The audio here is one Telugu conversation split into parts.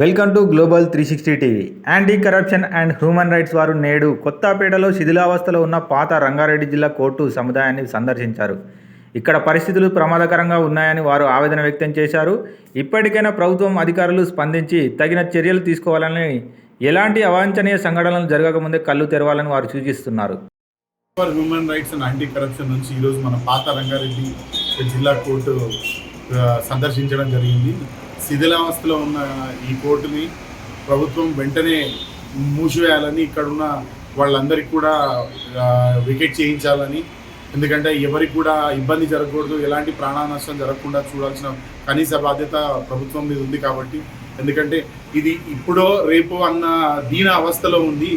Welcome to global three sixty TV. Anti corruption and human rights వారు నేడు కొత్తపేటలో శిథిలావస్థలో ఉన్న పాత రంగారెడ్డి జిల్లా కోర్టు సముదాయాన్ని సందర్శించారు. ఇక్కడ పరిస్థితులు ప్రమాదకరంగా ఉన్నాయని వారు ఆవేదన వ్యక్తం చేశారు. ఇప్పటికైనా ప్రభుత్వం అధికారులు స్పందించి తగిన చర్యలు తీసుకోవాలని ఎలాంటి అవాంఛనీయ సంఘటనలు జరగకముందే కళ్ళు తెరవాలని వారు సూచిస్తున్నారు. For human rights and anti corruption నుంచి ఈరోజు మన పాత రంగారెడ్డి జిల్లా కోర్టు సందర్శించడం జరిగింది. శిథిలావస్థలో ఉన్న ఈ కోర్టుని ప్రభుత్వం వెంటనే మూసివేయాలని ఇక్కడ ఉన్న వాళ్ళందరికీ కూడా వికెట్ చేయించాలని. ఎందుకంటే ఎవరికి కూడా ఇబ్బంది జరగకూడదు ఎలాంటి ప్రాణ నష్టం జరగకుండా చూడాల్సిన కనీస బాధ్యత ప్రభుత్వం మీద ఉంది కాబట్టి. ఎందుకంటే ఇది ఇప్పుడో రేపు అన్న దీన అవస్థలో ఉంది.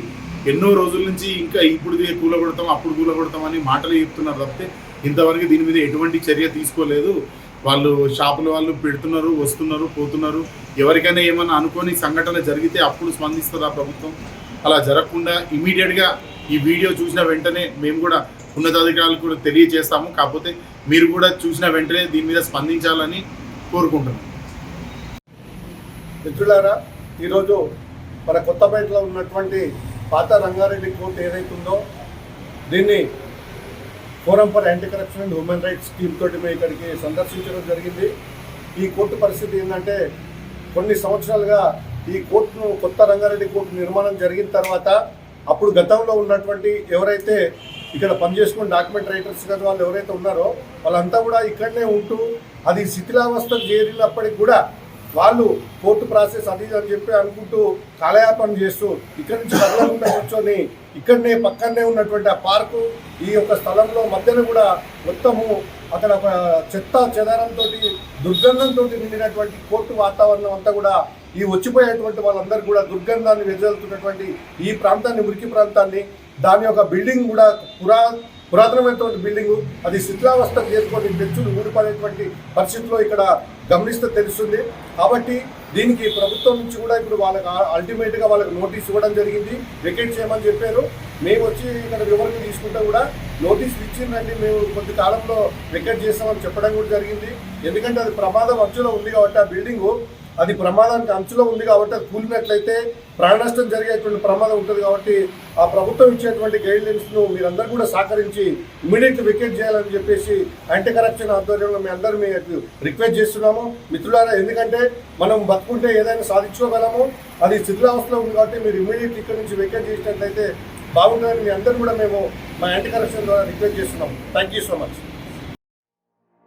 ఎన్నో రోజుల నుంచి ఇంకా ఇప్పుడు కూల కూలగొడతాం అప్పుడు కూలగొడతాం అని మాటలు చెప్తున్నారు తప్పితే ఇంతవరకు దీని మీద ఎటువంటి చర్య తీసుకోలేదు. వాళ్ళు షాపుల వాళ్ళు పెడుతున్నారు వస్తున్నారు పోతున్నారు. ఎవరికైనా ఏమైనా అనుకోని సంఘటన జరిగితే అప్పుడు స్పందిస్తుందా ప్రభుత్వం? అలా జరగకుండా ఇమీడియట్గా ఈ వీడియో చూసిన వెంటనే మేము కూడా ఉన్నతాధికారులకు కూడా తెలియజేస్తాము. కాకపోతే మీరు కూడా చూసిన వెంటనే దీని మీద స్పందించాలని కోరుకుంటున్నాం. మిత్రులారా ఈరోజు మన కొత్తపేటలో ఉన్నటువంటి పాత రంగారెడ్డి కోర్టు ఏదైతుందో దీన్ని forum for anti corruption and human rights scheme తోటి మేము ఇక్కడికి సందర్శించడం జరిగింది. ఈ కోర్టు పరిస్థితి ఏంటంటే కొన్ని సంవత్సరాలుగా ఈ కోర్టును కొత్త రంగారెడ్డి కోర్టు నిర్మాణం జరిగిన తర్వాత అప్పుడు గతంలో ఉన్నటువంటి ఎవరైతే ఇక్కడ పనిచేసుకున్న డాక్యుమెంట్ రైటర్స్ కదా వాళ్ళు ఎవరైతే ఉన్నారో వాళ్ళంతా కూడా ఇక్కడనే ఉంటూ అది శిథిలావస్థకు చేరినప్పటికి కూడా వాళ్ళు కోర్టు ప్రాసెస్ అది అని చెప్పి అనుకుంటూ కాలయాపన చేస్తూ ఇక్కడి నుంచి కదలకుండా కూర్చొని ఇక్కడనే పక్కనే ఉన్నటువంటి ఆ పార్కు ఈ యొక్క స్థలంలో మధ్యన కూడా మొత్తము అక్కడ ఒక చెత్త చెదారంతో దుర్గంధంతో నిండినటువంటి కోర్టు వాతావరణం అంతా కూడా ఈ వచ్చిపోయేటువంటి వాళ్ళందరూ కూడా దుర్గంధాన్ని వెదజల్లుతున్నటువంటి ఈ ప్రాంతాన్ని మురికి ప్రాంతాన్ని దాని యొక్క బిల్డింగ్ కూడా పురా పురాతనమైనటువంటి బిల్డింగ్ అది శిథిలావస్థ చేసుకొని బెచ్చులు ఊడిపడేటువంటి పరిస్థితిలో ఇక్కడ గమనిస్తే తెలుస్తుంది. కాబట్టి దీనికి ప్రభుత్వం నుంచి కూడా ఇప్పుడు వాళ్ళకి అల్టిమేట్గా వాళ్ళకి నోటీస్ ఇవ్వడం జరిగింది. వెకేట్ చేయమని చెప్పారు. మేము వచ్చి ఇక్కడ వివరణ తీసుకుంటే కూడా నోటీస్ ఇచ్చిందండి. మేము కొద్ది కాలంలో వెకేట్ చేస్తామని చెప్పడం కూడా జరిగింది. ఎందుకంటే అది ప్రమాదం అంచులో ఉంది కాబట్టి ఆ బిల్డింగు అది ప్రమాదానికి అంచులో ఉంది కాబట్టి అది కూలినట్లయితే ప్రాణ నష్టం జరిగేటువంటి ప్రమాదం ఉంటుంది కాబట్టి ఆ ప్రభుత్వం ఇచ్చేటువంటి గైడ్ లైన్స్ను మీరందరూ కూడా సహకరించి ఇమీడియట్ వికెట్ చేయాలని చెప్పేసి యాంటీ కరప్షన్ ఆధ్వర్యంలో మీ అందరూ మీకు రిక్వెస్ట్ చేస్తున్నాము. మిత్రులారా ఎందుకంటే మనం బతుకుంటే ఏదైనా సాధించుకోగలము. అది శిథిలావస్థలో ఉంది కాబట్టి మీరు ఇమీడియట్ ఇక్కడ నుంచి వికెట్ చేసినట్లయితే బాగుంటుందని మీ అందరూ కూడా మేము మా యాంటీ కరప్షన్ ద్వారా రిక్వెస్ట్ చేస్తున్నాము. Thank you so much.